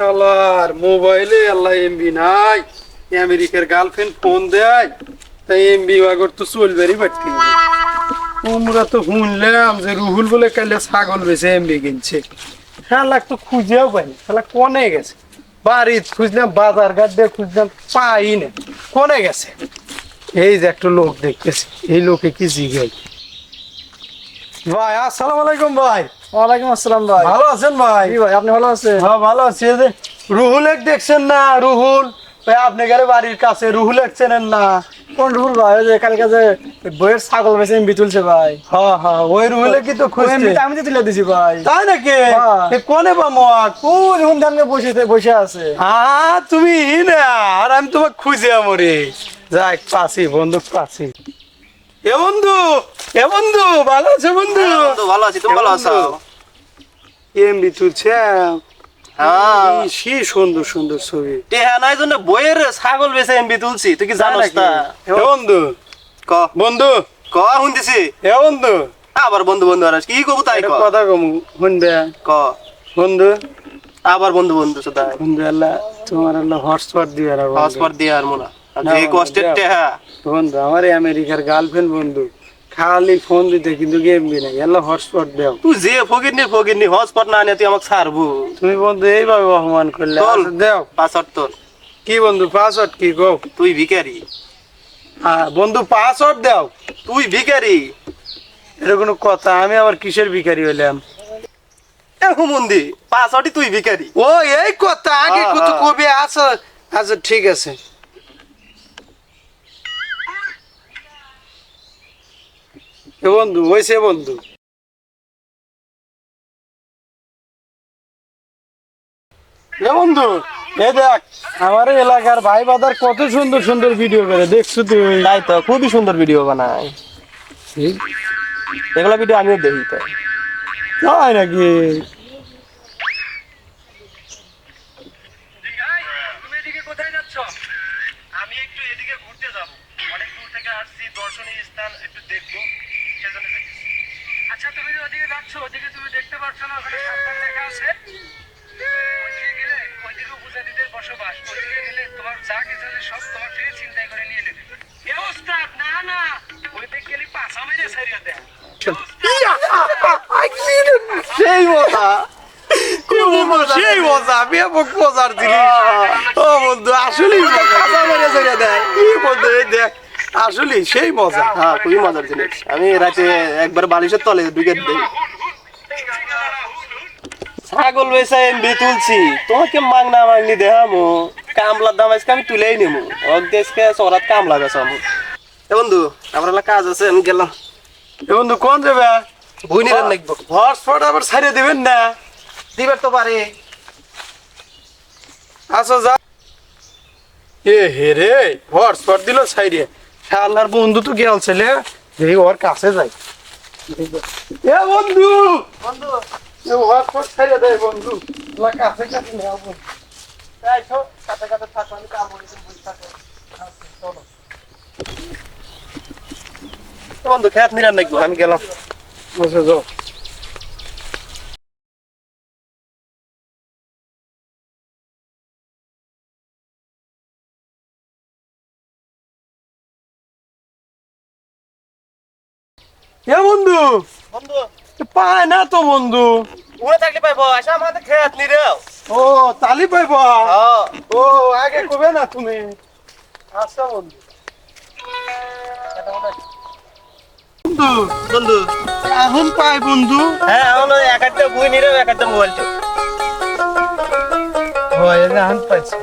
শালার মোবাইলে আল্লাহ এমবি নাই। আমেরিকার গার্লফ্রেন্ড ফোন দেয় তাই এমবি আগর তো চলবেরই পারতি তোমরা তো শুনলাম যে রুহুল বলে কালে ছাগল বেছে এমবি কিনছে। শালা তো খুঁজেও পাইনি। শালা কোনে গেছে? বাড়িত খুঁজলাম, বাজার ঘাট দিয়ে খুঁজলাম পাই না কোনে গেছে? এই যে একটা লোক দেখতেছি, এই লোকে কি জিগাই ভাই আসসালামু আলাইকুম ভাই। ওয়ালাইকুম আসসালাম ভাই। ভালো আছেন ভাই? কি ভাই আপনি ভালো আছেন? হ্যাঁ ভালো আছি। যে রুহুল এক দেখছেন না? রুহুল? ভাই আপনি গারে বাড়ির কাছে রুহুল এক চেনেন না? কোন রুল ভাই? ওই যে কালকে যে বইয়ের ছাগল বেছে এমবি তুলছে ভাই। হ্যাঁ হ্যাঁ ওই রুহুলে কি তো খুঁজছে। এমবিটা আমি তো তুলে দিছি ভাই। তাই নাকি? হ্যাঁ। কোনে পামো কোন হুন ধানকে বসে বসে আছে। হ্যাঁ তুমি না আর আমি তোমাকে খুঁজে আমরে। যাক পাছি বন্ধু পাছি এ বন্ধু এ বন্ধু ভালো আছে বন্ধু? ভালো আছি তুমি ভালো আছো? এমবি তুলছে হ্যাঁ। কি সুন্দর সুন্দর ছবি। টেহা নাই জন্য বইয়ের ছাগল বেছে এমবি তুলছি তুই কি জানোস? এ বন্ধু। ক? বন্ধু। ক শুনতেছি? এ বন্ধু। আবার বন্ধু বন্ধু আর কি কবু তাই ক? কথা কম শুনবে? ক? বন্ধু। আবার বন্ধু বন্ধু সদাই বন্ধু আল্লাহ তোমার আল্লাহ হটস্পট দিয়ে রাখো। হসপট দিয়ে আর মোনা। আর না, যে কষ্টের টেহা। বন্ধু আমার আমেরিকার গার্লফ্রেন্ড বন্ধু। খালি ফোন দিতে কিন্তু গেম বি নাই। আল্লাহ হটস্পট দেও। তুই যে ফকিরনি ফকিরনি হসপট না নিয়ে তুই আমাকে ছাড়বু। তুমি বন্ধু এইভাবে অপমান করলে। চল। আচ্ছা, পাসওয়ার্ড তোর কি বন্ধু পাসওয়ার্ড কি গো তুই ভিখারি। হ্যাঁ বন্ধু পাসওয়ার্ড দাও। তুই ভিখারি। এটা কোনো কথা আমি আবার কিসের ভিখারি হইলাম? এ হুমন্দি পাসওয়ার্ডই তুই ভিখারি। ও এই কথা আগে কত। কবি আচ্ছা আচ্ছা ঠিক আছে। এ বন্ধু হয়েছে বন্ধু। এ বন্ধু এ দেখ আমার এলাকার ভাই বাদার কত সুন্দর সুন্দর ভিডিও করে দেখছ তুই? তাই তো খুবই সুন্দর ভিডিও বানায়। এগুলা ভিডিও আমিও দেখি তো। তাই নাকি? তুমি এদিকে কোথায় যাচ্ছ? আমি একটু এদিকে ঘুরতে যাব। অনেক দূর থেকে আসছি দর্শনীয় স্থান একটু দেখব। সেজন্য আচ্ছা তুমি যে ওদিকে যাচ্ছ ওদিকে তুমি দেখতে পাচ্ছ না ওখানে সাবধান লেখা আছে। ওইদিকে গেলে ওইদিকে উপজাতিদের বসবাস ওইদিকে গেলে তোমার যা কিছু সব তোমার থেকে চিন্তাই করে নিয়ে নেবে। এ ওস্তাদ না না ওইদিকে গেলে পাছা মেরে ছাড়িয়ে দেয়। সেই মজা। সেই মজা। ব্যাপক মজার জিনিস। ও বন্ধু আসলেই মজা। কি বন্ধু এই দেখ। আসলে সেই মজা। হ্যাঁ খুবই মজার জিনিস। আমি রাতে একবার বালিশের তলে ঢুকে দিই। ছাগল বেচা এমবি তুলছি। তোমাকে মাংনা মাংনি দেখামো। কামলার দাম আজকে আমি তুলেই নেব অক দেশকে চরাত কামলা বেচামো। এ বন্ধু আমার কাজ আছে আমি গেলাম। এ বন্ধু কোন যাবে? বুঝনি লাগবো। হটস্পট আবার ছাড়িয়ে দিবেন না? দিবার তো পারে। আচ্ছা যা। এ হে রে হটস্পট দিল ছাইড়ে শালার বন্ধু তো গেল, ছেলে। দেখি ওর কাছে যাই। এ বন্ধু! বন্ধু ওর দেয় নেওয়া বন্ধু। কাম বন্ধু, খেত নিরান লাগবো আমি গেলাম। বসে যাও। এ বন্ধু বন্ধু। পায় না তো বন্ধু। উড়ে থাকলে পাইবো আসা আমাদের খেত নিরেও ও তালি পাইব? হ্যাঁ। ও আগে কবে না তুমি। আচ্ছা বন্ধু। বন্ধু বন্ধু। এখন পাই বন্ধু। হ্যাঁ এখন এক একটা বই নিরেও এক একটা মোবাইল তো হয় এখন পাইছি।